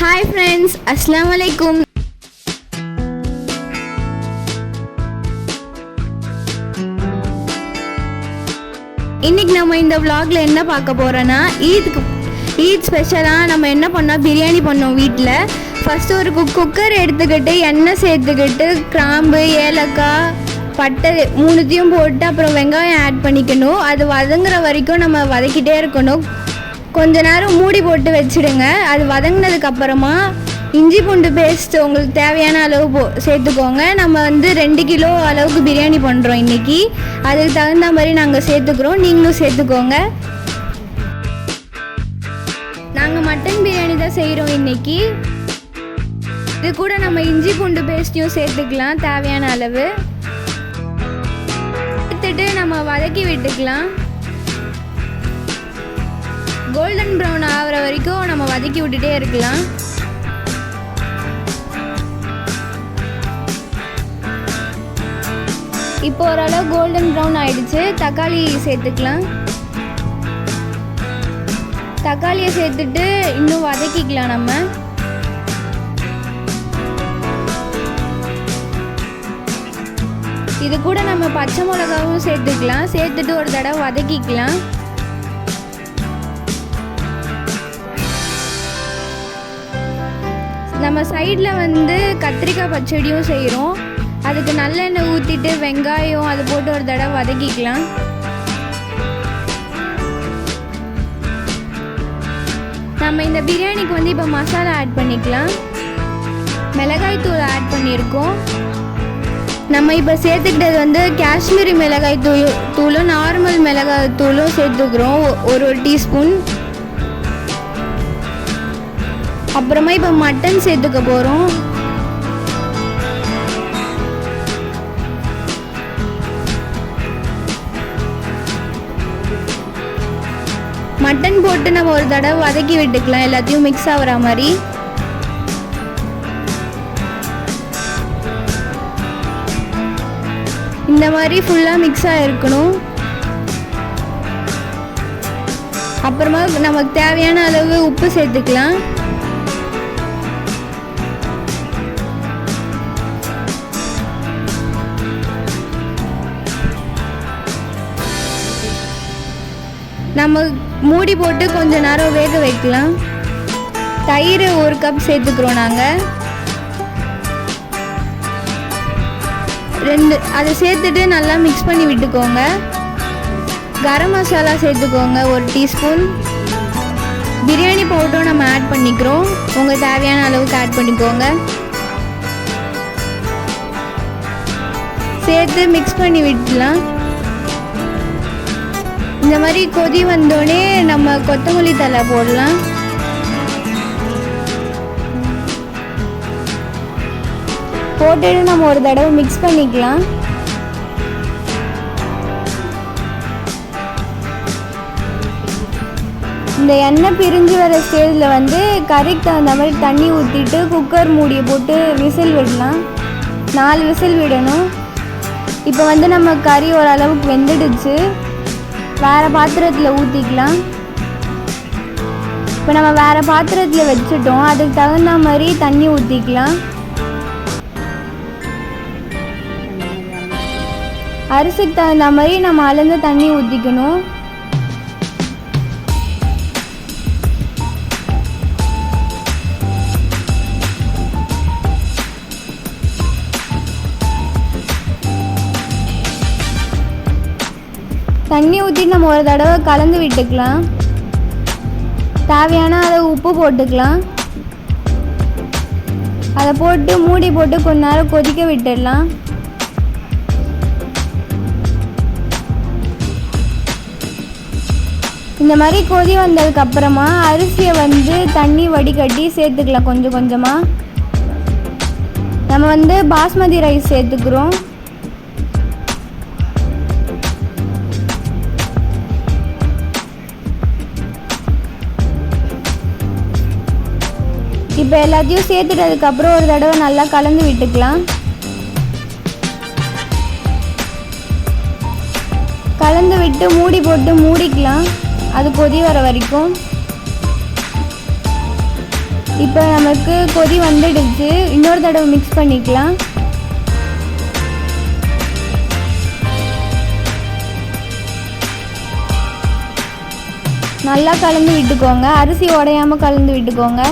Hi friends அஸ்லாம் வலைக்கும் இன்னைக்கு நம்ம இந்த vlogல என்ன பார்க்க போறோன்னா ஈத்துக்கு ஈத் ஸ்பெஷலாக நம்ம என்ன பண்ணோம்? பிரியாணி பண்ணோம் வீட்டில் ஃபஸ்ட்டு ஒரு குக் குக்கர் எடுத்துக்கிட்டு எண்ணெய் சேர்த்துக்கிட்டு கிராம்பு ஏலக்காய் பட்டை மூணுத்தையும் போட்டு அப்புறம் வெங்காயம் ஆட் பண்ணிக்கணும். அது வதங்குற வரைக்கும் நம்ம வதக்கிட்டே இருக்கணும். கொஞ்ச நேரம் மூடி போட்டு வச்சிடுங்க. அது வதங்கினதுக்கு அப்புறமா இஞ்சி பூண்டு பேஸ்ட் உங்களுக்கு தேவையான அளவு போ சேர்த்துக்கோங்க. நம்ம வந்து ரெண்டு கிலோ அளவுக்கு பிரியாணி பண்ணுறோம் இன்றைக்கி அதுக்கு தகுந்த மாதிரி நாங்கள் சேர்த்துக்கிறோம். நீங்களும் சேர்த்துக்கோங்க. நாங்கள் மட்டன் பிரியாணி தான் செய்கிறோம் இன்றைக்கி இது கூட நம்ம இஞ்சி பூண்டு பேஸ்ட்டையும் சேர்த்துக்கலாம் தேவையான அளவு. சேர்த்துட்டு நம்ம வதக்கி விட்டுக்கலாம். கோல்டன் ப்ரௌன் ஆகிற வரைக்கும் நம்ம வதக்கி விட்டுட்டே இருக்கலாம். இப்போ ஓரளவு கோல்டன் ப்ரௌன் ஆயிடுச்சு. தக்காளி சேர்த்துக்கலாம். தக்காளியை சேர்த்துட்டு இன்னும் வதக்கிக்கலாம் நம்ம. இது கூட நம்ம பச்சை மிளகாவும் சேர்த்துக்கலாம். சேர்த்துட்டு ஒரு தடவை வதக்கிக்கலாம். நம்ம சைடில் வந்து கத்திரிக்காய் பச்சடியும் செய்கிறோம் அதுக்கு நல்லெண்ணெய் ஊற்றிட்டு வெங்காயம் அது போட்டு ஒரு தடவை வதக்கிக்கலாம். நம்ம இந்த பிரியாணிக்கு வந்து இப்போ மசாலா ஆட் பண்ணிக்கலாம். மிளகாய் தூள் ஆட் பண்ணியிருக்கோம். நம்ம இப்போ சேர்த்துக்கிட்டது வந்து காஷ்மீரி மிளகாய் தூள் தூளும் நார்மல் மிளகாய் தூளும் சேர்த்துக்கிறோம். ஒரு ஒரு டீஸ்பூன். அப்புறமா இப்போ மட்டன் சேர்த்துக்க போகிறோம் மட்டன் போட்டு நம்ம ஒரு தடவை வதக்கி விட்டுக்கலாம். எல்லாத்தையும் மிக்ஸ் ஆகிற மாதிரி. இந்த மாதிரி ஃபுல்லாக மிக்ஸ் ஆகிருக்கணும் அப்புறமா நமக்கு தேவையான அளவு உப்பு சேர்த்துக்கலாம். நம்ம மூடி போட்டு கொஞ்ச நேரம் வேக வைக்கலாம். தயிர் ஒரு கப் சேர்த்துக்கிறோம் நாங்கள் ரெண்டு அதை சேர்த்துட்டு நல்லா மிக்ஸ் பண்ணி விட்டுக்கோங்க. கரம் மசாலா சேர்த்துக்கோங்க ஒரு டீஸ்பூன். பிரியாணி பவுடரும் நம்ம ஆட் பண்ணிக்கிறோம். உங்கள் தேவையான அளவுக்கு ஆட் பண்ணிக்கோங்க. சேர்த்து மிக்ஸ் பண்ணி விட்டுலாம். இந்த மாதிரி கொதி வந்தோடனே நம்ம கொத்தமல்லி தலை போடலாம். போட்டுட்டு நம்ம ஒரு தடவை மிக்ஸ் பண்ணிக்கலாம். இந்த எண்ணெய் பிரிஞ்சு வர ஸ்டேஜில் வந்து கறிக்கு தகுந்த மாதிரி தண்ணி ஊற்றிட்டு குக்கர் மூடியை போட்டு விசில் விடலாம். நாலு விசில் விடணும். இப்போ வந்து நம்ம கறி ஓரளவுக்கு வெந்துடுச்சு. வேறு பாத்திரத்தில் ஊற்றிக்கலாம் இப்போ நம்ம வேறு பாத்திரத்தில் வச்சுட்டோம். அதுக்கு தகுந்த மாதிரி தண்ணி ஊற்றிக்கலாம் அரிசிக்கு தகுந்த மாதிரி நம்ம அளந்து தண்ணி ஊற்றிக்கணும் தண்ணி ஊற்றி நம்ம ஒரு தடவை கலந்து விட்டுக்கலாம். தேவையான அதை உப்பு போட்டுக்கலாம். அதை போட்டு மூடி போட்டு கொஞ்ச நேரம் கொதிக்க விட்டுடலாம். இந்த மாதிரி கொதி வந்ததுக்கு அப்புறமா அரிசியை வந்து தண்ணி வடிகட்டி சேர்த்துக்கலாம் கொஞ்சம் கொஞ்சமாக நம்ம வந்து பாஸ்மதி ரைஸ் சேர்த்துக்கிறோம். இப்போ எல்லாத்தையும் சேர்த்துட்டதுக்கப்புறம் ஒரு தடவை நல்லா கலந்து விட்டுக்கலாம். கலந்து விட்டு மூடி போட்டு மூடிக்கலாம். அது கொதி வர வரைக்கும். இப்போ நமக்கு கொதி வந்துடுச்சு. இன்னொரு தடவை மிக்ஸ் பண்ணிக்கலாம். நல்லா கலந்து விட்டுக்கோங்க. அரிசி உடையாம கலந்து விட்டுக்கோங்க.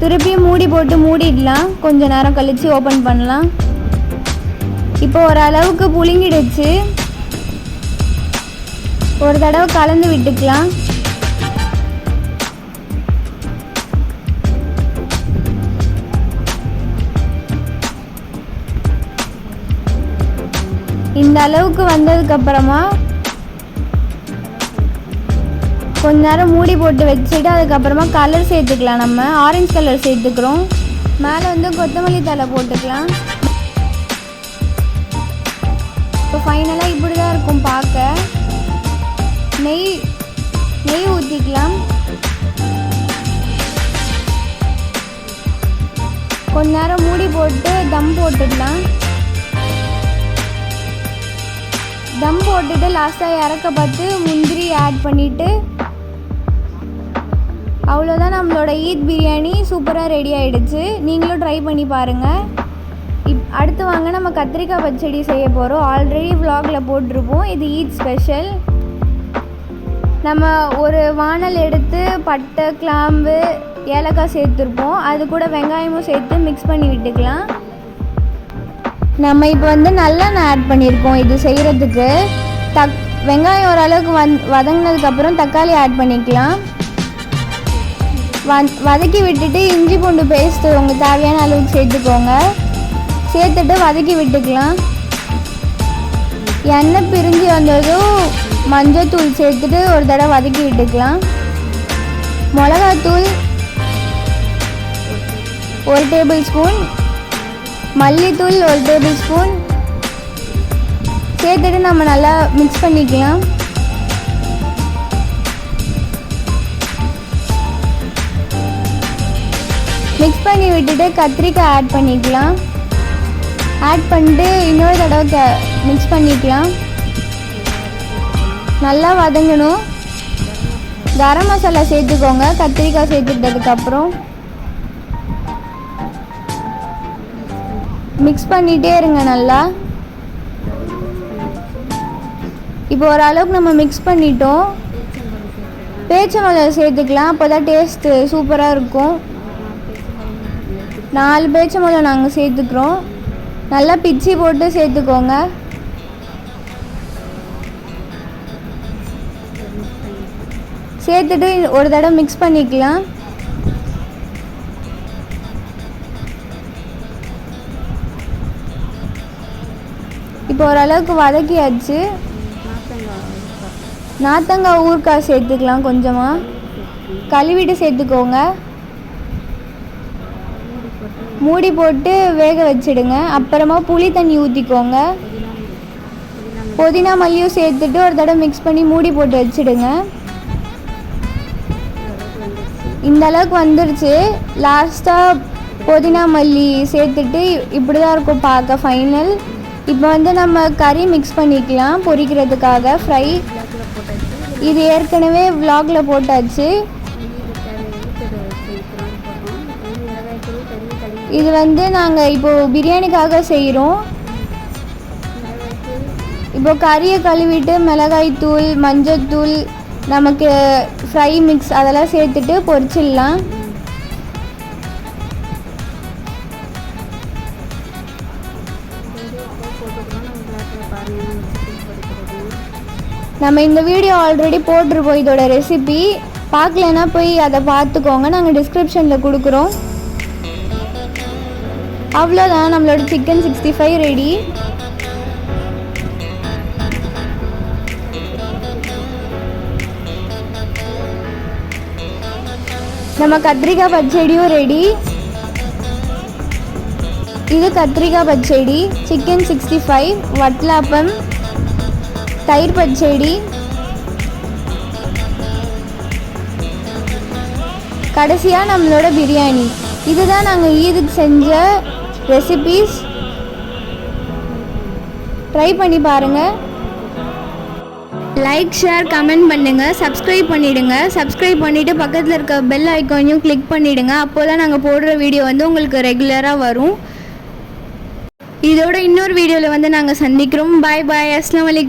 திருப்பியும் மூடி போட்டு மூடிடலாம். கொஞ்சம் நேரம் கழித்து ஓப்பன் பண்ணலாம். இப்போ ஓரளவுக்கு புழுங்கிடுச்சு. ஒரு தடவை கலந்து விட்டுக்கலாம். இந்த அளவுக்கு வந்ததுக்கு கொஞ்ச நேரம் மூடி போட்டு வச்சுட்டு அதுக்கப்புறமா கலர் சேர்த்துக்கலாம் நம்ம. ஆரஞ்சு கலர் சேர்த்துக்கிறோம். மேலே வந்து கொத்தமல்லி தழை போட்டுக்கலாம். இப்போ ஃபைனலாக இப்படி தான் இருக்கும் பார்க்க. நெய் நெய் ஊற்றிக்கலாம் கொஞ்ச நேரம் மூடி போட்டு தம் போட்டுடலாம் தம் போட்டுட்டு லாஸ்ட்டாக இறக்க பார்த்து முந்திரி ஆட் பண்ணிவிட்டு அவ்வளோதான் நம்மளோட ஈத் பிரியாணி சூப்பராக ரெடி ஆகிடுச்சு நீங்களும் ட்ரை பண்ணி பாருங்கள் இப் அடுத்து வாங்க நம்ம கத்திரிக்காய் பச்சடி செய்ய போகிறோம் ஆல்ரெடி vlogல போட்டிருப்போம். இது ஈத் ஸ்பெஷல் நம்ம ஒரு வானல் எடுத்து பட்டை கிளாம்பு ஏலக்காய் சேர்த்துருப்போம். அது கூட வெங்காயமும் சேர்த்து மிக்ஸ் பண்ணி விட்டுக்கலாம். நம்ம இப்போ வந்து நல்லெண்ணெய் ஆட் பண்ணியிருக்கோம் இது செய்கிறதுக்கு தக் வெங்காயம் ஓரளவுக்கு வந் வதங்கினதுக்கப்புறம் தக்காளி ஆட் பண்ணிக்கலாம். வதக்கி விட்டுட்டு இஞ்சி பூண்டு பேஸ்ட்டு உங்கள் தேவையான அளவுக்கு சேர்த்துக்கோங்க. சேர்த்துட்டு வதக்கி விட்டுக்கலாம். எண்ணெய் பிரிஞ்சு வந்ததும் மஞ்சத்தூள் சேர்த்துட்டு ஒரு தடவை வதக்கி விட்டுக்கலாம். மிளகாத்தூள் ஒரு டேபிள் ஸ்பூன் மல்லித்தூள் ஒரு டேபிள் ஸ்பூன் சேர்த்துட்டு நம்ம நல்லா மிக்ஸ் பண்ணிக்கலாம். மிக்ஸ் பண்ணி விட்டுட்டு கத்திரிக்காய் ஆட் பண்ணிக்கலாம். ஆட் பண்ணிட்டு இன்னொரு தடவை மிக்ஸ் பண்ணிக்கலாம். நல்லா வதங்கணும். கரம் மசாலா சேர்த்துக்கோங்க. கத்திரிக்காய் சேர்த்துக்கிட்டதுக்கப்புறம் மிக்ஸ் பண்ணிகிட்டே இருங்க நல்லா. இப்போ ஓரளவுக்கு நம்ம மிக்ஸ் பண்ணிட்டோம். பேச்சம்பழம் சேர்த்துக்கலாம். அப்போ தான் டேஸ்ட்டு சூப்பராக இருக்கும். நாலு பேச்சம்பழம் நாங்கள் சேர்த்துக்கிறோம். நல்லா பிச்சி போட்டு சேர்த்துக்கோங்க. சேர்த்துட்டு ஒரு தடவை மிக்ஸ் பண்ணிக்கலாம். இப்போ ஓரளவுக்கு வதக்கியாச்சு. நாத்தங்காய் ஊறுக்காய் சேர்த்துக்கலாம் கொஞ்சமாக கழுவிட்டு சேர்த்துக்கோங்க. மூடி போட்டு வேக வச்சிடுங்க. அப்புறமா புளி தண்ணி ஊற்றிக்கோங்க புதினா மல்லியும் சேர்த்துட்டு ஒரு தடவை மிக்ஸ் பண்ணி மூடி போட்டு வச்சிடுங்க. இந்த அளவுக்கு வந்துருச்சு. லாஸ்ட்டாக புதினா மல்லி சேர்த்துட்டு இப்படி தான் இருக்கும் பார்க்க ஃபைனல் இப்போ வந்து நம்ம கறி மிக்ஸ் பண்ணிக்கலாம் பொரிக்கிறதுக்காக. ஃப்ரை இது ஏற்கனவே விலாகில் போட்டாச்சு. இது வந்து நாங்கள் இப்போது பிரியாணிக்காக செய்கிறோம் இப்போ கறியை கழுவிட்டு மிளகாய் தூள் மஞ்சத்தூள் நமக்கு ஃப்ரை மிக்ஸ் அதெல்லாம் சேர்த்துட்டு பொரிச்சிடலாம். நம்ம இந்த வீடியோ ஆல்ரெடி போட்டிருப்போம் இதோட ரெசிபி பார்க்கலன்னா போய் அதை பார்த்துக்கோங்க. நாங்கள் டிஸ்கிரிப்ஷனில் கொடுக்குறோம். அவ்வளோதான் நம்மளோட சிக்கன் சிக்ஸ்டி ஃபைவ் ரெடி நம்ம கத்திரிக்காய் பச்சடியும் ரெடி இது கத்திரிக்காய் பச்சடி சிக்கன் சிக்ஸ்டி ஃபைவ் வட்லாப்பம் தயிர் பச்சடி கடைசியாக நம்மளோட பிரியாணி. இதுதான் நாங்கள் ஈதுக்கு செஞ்ச ரெசிபீஸ் ட்ரை பண்ணி பாருங்கள் லைக் ஷேர் கமெண்ட் பண்ணுங்கள் சப்ஸ்கிரைப் பண்ணிவிடுங்க சப்ஸ்கிரைப் பண்ணிவிட்டு பக்கத்தில் இருக்க பெல் ஐக்கானையும் கிளிக் பண்ணிவிடுங்க அப்போ தான் நாங்கள் போடுற வீடியோ வந்து உங்களுக்கு ரெகுலராக வரும். இதோட இன்னொரு வீடியோவில் வந்து நாங்கள் சந்திக்கிறோம். பாய் பாய் அஸ்லாம் வலைக்கம்